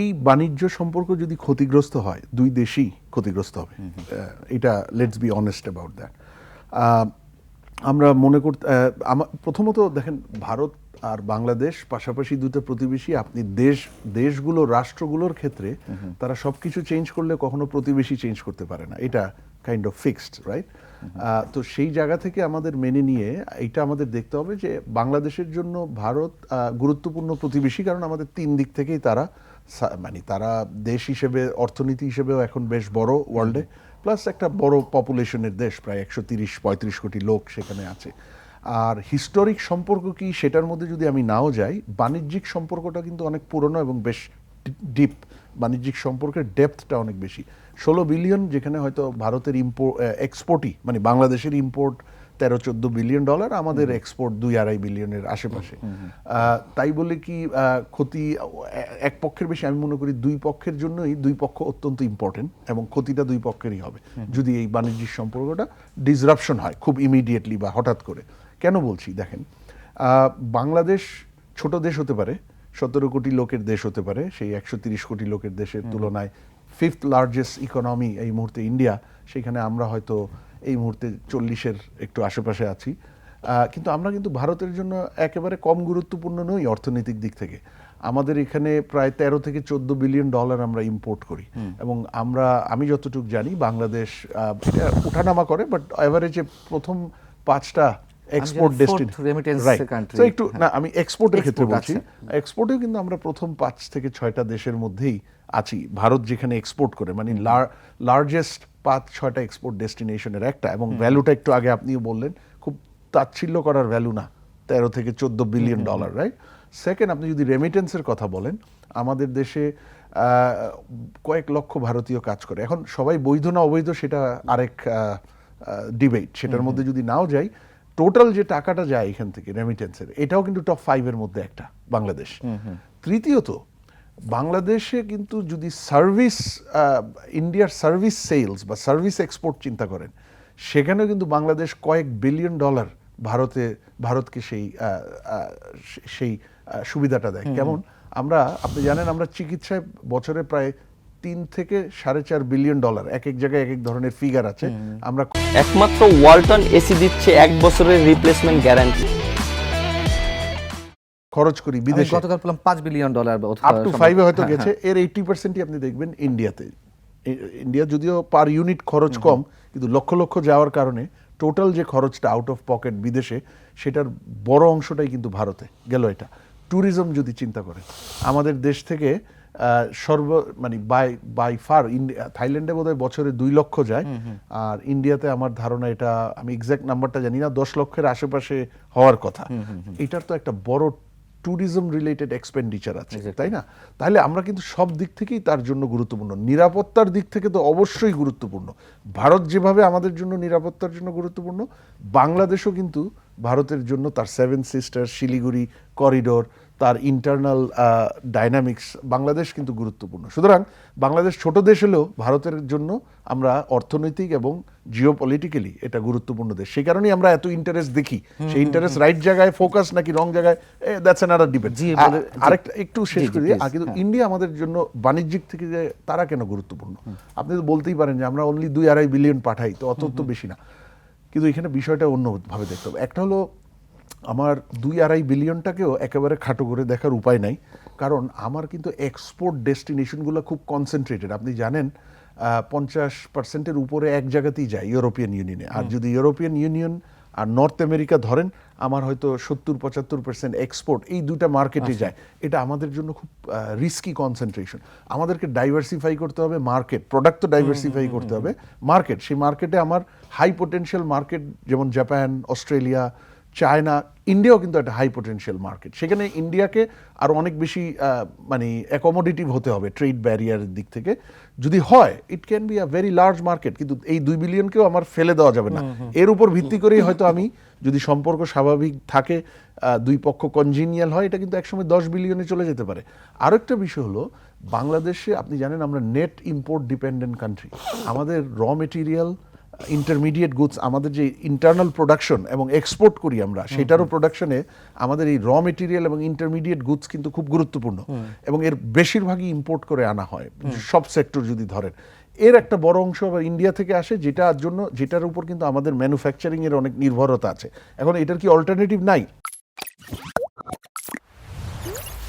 এই বাণিজ্য সম্পর্ক যদি ক্ষতিগ্রস্ত হয় দুই দেশই ক্ষতিগ্রস্ত হবে। এটা let's be honest about that আমরা মনে করতে প্রথমত দেখেন ভারত আর বাংলাদেশ পাশাপাশি দুটো প্রতিবেশী আপনি দেশ দেশগুলো রাষ্ট্রগুলোর ক্ষেত্রে তারা সবকিছু চেঞ্জ করলে কখনো প্রতিবেশী চেঞ্জ করতে পারে না। এটা কাইন্ড অফ ফিক্সড রাইট তো সেই জায়গা থেকে আমাদের মেনে নিয়ে এটা আমাদের দেখতে হবে যে বাংলাদেশের জন্য ভারত গুরুত্বপূর্ণ প্রতিবেশী কারণ আমাদের তিন দিক থেকেই তারা মানে তারা দেশ হিসেবে, অর্থনীতি হিসেবেও এখন বেশ বড় ওয়ার্ল্ডে প্লাস একটা বড় পপুলেশনের দেশ, প্রায় একশো তিরিশ, পঁয়ত্রিশ কোটি লোক সেখানে আছে। আর হিস্টোরিক সম্পর্ক কি সেটার মধ্যে যদি আমি নাও যাই, বাণিজ্যিক সম্পর্কটা কিন্তু অনেক পুরনো এবং বেশ ডিপ বাণিজ্যিক সম্পর্কের ডেপথটা অনেক বেশি। ষোলো বিলিয়ন যেখানে হয়তো ভারতের ইম্পোর্ট এক্সপোর্টই মানে বাংলাদেশের ইম্পোর্ট তেরো চোদ্দ বিলিয়ন ডলার আমাদের এক্সপোর্ট দুই আড়াই বিলিয়নের আশেপাশে। তাই বলে কি ক্ষতি এক পক্ষের বেশি আমি মনে করি দুই পক্ষের জন্যই দুই পক্ষ অত্যন্ত ইম্পর্টেন্ট এবং ক্ষতিটা দুই পক্ষেরই হবে। যদি এই বাণিজ্যিক সম্পর্কটা ডিসরাপশন হয় খুব ইমিডিয়েটলি বা হঠাৎ করে। কেন বলছি? দেখেন আহ, বাংলাদেশ ছোট দেশ হতে পারে সতেরো কোটি লোকের দেশ হতে পারে সেই একশো তিরিশ কোটি লোকের দেশের তুলনায় ফিফথ লার্জেস্ট ইকোনমি এই মুহূর্তে ইন্ডিয়া সেখানে আমরা হয়তো এই মুহূর্তে চল্লিশের একটু আশেপাশে আছি। কিন্তু আমরা কিন্তু ভারতের জন্য একেবারে কম গুরুত্বপূর্ণ নই অর্থনৈতিক দিক থেকে। আমাদের এখানে প্রায় তেরো থেকে চোদ্দ বিলিয়ন ডলার আমরা ইম্পোর্ট করি। এবং আমরা আমি যতটুকু জানি বাংলাদেশ উঠানামা করে বাট এভারেজে প্রথম পাঁচটা export fourth destiny remittance country। একটু না আমি এক্সপোর্টের ক্ষেত্রে বলছি। এক্সপোর্টেও কিন্তু আমরা প্রথম পাঁচ থেকে ছয়টা দেশের মধ্যেই আছি। ভারত যেখানে এক্সপোর্ট করে মানে লার্জেস্ট পাঁচ ছয়টা এক্সপোর্ট ডেস্টিনেশনের একটা এবং ভ্যালুটা একটু আগে আপনিও বললেন খুব তাচ্ছিল্য করার ভ্যালু না তেরো থেকে চোদ্দ বিলিয়ন ডলার রাইট সেকেন্ড আপনি যদি রেমিটেন্সের কথা বলেন আমাদের দেশে কয়েক লক্ষ ভারতীয় কাজ করে। এখন সবাই বৈধ না অবৈধ সেটা আরেক ডিবেট সেটার মধ্যে যদি নাও যাই টোটাল যে টাকাটা যায় এখান থেকে রেমিটেন্সের এটাও কিন্তু টপ ফাইভের মধ্যে একটা বাংলাদেশ। তৃতীয়ত বাংলাদেশে কিন্তু যদি সার্ভিস ইন্ডিয়ার সার্ভিস সেলস বা সার্ভিস এক্সপোর্ট চিন্তা করেন সেখানেও কিন্তু বাংলাদেশ কয়েক বিলিয়ন ডলার ভারতে ভারতকে সেই সেই সুবিধাটা দেয়। কেমন? আমরা আপনি জানেন আমরা চিকিৎসায় বছরে প্রায় তিন থেকে সাড়ে চার বিলিয়ন ডলার এক এক জায়গায় এক এক ধরনের ফিগার আছে। আমরা একমাত্র ওয়ালটন এসি দিচ্ছে এক বছরের রিপ্লেসমেন্ট গ্যারান্টি খরচ করি বিদেশে। গতকাল পেলাম পাঁচ বিলিয়ন ডলার আপ টু ফাইভে হয়তো গেছে। এর এইটি পার্সেন্টই আপনি দেখবেন ইন্ডিয়াতে ইন্ডিয়া যদিও পার ইউনিট খরচ কম কিন্তু লক্ষ লক্ষ যাওয়ার কারণে টোটাল যে খরচটা আউট অফ পকেট বিদেশে সেটার বড় অংশটাই কিন্তু ভারতে। গেল এটা। ট্যুরিজম যদি চিন্তা করেন আমাদের দেশ থেকে সর্ব মানে বাই বাই ফার ইন্ডিয়া থাইল্যান্ডে বোধহয় বছরে দুই লক্ষ যায়। আর ইন্ডিয়াতে আমার ধারণা এটা আমি এক্সাক্ট নাম্বারটা জানি না দশ লক্ষের আশেপাশে হওয়ার কথা। এটার তো একটা বড় ট্যুরিজম রিলেটেড এক্সপেন্ডিচার আছে তাই না? তাহলে আমরা কিন্তু সব দিক থেকেই তার জন্য গুরুত্বপূর্ণ। নিরাপত্তার দিক থেকে তো অবশ্যই গুরুত্বপূর্ণ। ভারত যেভাবে আমাদের জন্য নিরাপত্তার জন্য গুরুত্বপূর্ণ বাংলাদেশও কিন্তু ভারতের জন্য তার সেভেন সিস্টার শিলিগুড়ি করিডোর তার ইন্টারনাল ডাইনামিক্স বাংলাদেশ কিন্তু গুরুত্বপূর্ণ। সুতরাং বাংলাদেশ ছোট দেশ হলেও ভারতের জন্য আমরা অর্থনৈতিক এবং জিও পলিটিক্যালি এটা গুরুত্বপূর্ণ দেশ। সেই কারণেই আমরা এত ইন্টারেস্ট দেখি। সেই ইন্টারেস্ট রাইট জায়গায় ফোকাস নাকি রং জায়গায় দ্যাটস অ্যানাদার ডিবেট জি, আরেকটা একটু শেষ করি। কিন্তু হ্যাঁ। ইন্ডিয়া আমাদের জন্য বাণিজ্যিক থেকে যে তারা কেন গুরুত্বপূর্ণ? আপনি তো বলতেই পারেন যে আমরা অনলি দুই আড়াই বিলিয়ন পাঠাই তো অত তো বেশি না। কিন্তু এখানে বিষয়টা অন্যভাবে দেখতে হবে। একটা হলো আমার দুই আড়াই বিলিয়নটাকেও একেবারে খাটো করে দেখার উপায় নাই। কারণ আমার কিন্তু এক্সপোর্ট ডেস্টিনেশনগুলো খুব কনসেন্ট্রেটেড আপনি জানেন পঞ্চাশ পার্সেন্টের উপরে এক জায়গাতেই যায় ইউরোপিয়ান ইউনিয়নে। আর যদি ইউরোপিয়ান ইউনিয়ন আর নর্থ আমেরিকা ধরেন আমার হয়তো সত্তর পঁচাত্তর পার্সেন্ট এক্সপোর্ট এই দুইটা মার্কেটে যায়। এটা আমাদের জন্য খুব রিস্কি কনসেন্ট্রেশন আমাদেরকে ডাইভার্সিফাই করতে হবে মার্কেট প্রোডাক্ট তো ডাইভার্সিফাই করতে হবে মার্কেট সেই মার্কেটে আমার হাই পোটেনশিয়াল মার্কেট যেমন জাপান অস্ট্রেলিয়া চায়না ইন্ডিয়াও কিন্তু একটা হাই পোটেনশিয়াল মার্কেট সেখানে ইন্ডিয়াকে আরও অনেক বেশি মানে অ্যাকোমোডেটিভ হতে হবে ট্রেড ব্যারিয়ারের দিক থেকে। যদি হয় it can be a very large market কিন্তু এই দুই বিলিয়নকেও আমার ফেলে দেওয়া যাবে না। এর উপর ভিত্তি করেই হয়তো আমি যদি সম্পর্ক স্বাভাবিক থাকে দুই পক্ষ কনজিনিয়াল হয় এটা কিন্তু একসময় দশ বিলিয়নে চলে যেতে পারে। আরেকটা বিষয় হলো বাংলাদেশে আপনি জানেন আমরা নেট ইম্পোর্ট ডিপেন্ডেন্ট কান্ট্রি আমাদের র মেটেরিয়াল ইন্টারমিডিয়েট গুডস আমাদের যে ইন্টারনাল প্রোডাকশন এবং এক্সপোর্ট করি আমরা সেটারও প্রোডাকশনে আমাদের এই র মেটেরিয়াল এবং ইন্টারমিডিয়েট গুডস কিন্তু খুব গুরুত্বপূর্ণ এবং এর বেশিরভাগই ইম্পোর্ট করে আনা হয় সব সেক্টর যদি ধরেন। এর একটা বড় অংশ আবার ইন্ডিয়া থেকে আসে যেটার জন্য যেটার উপর কিন্তু আমাদের ম্যানুফ্যাকচারিং এর অনেক নির্ভরতা আছে। এখন এটার কি অল্টারনেটিভ নাই?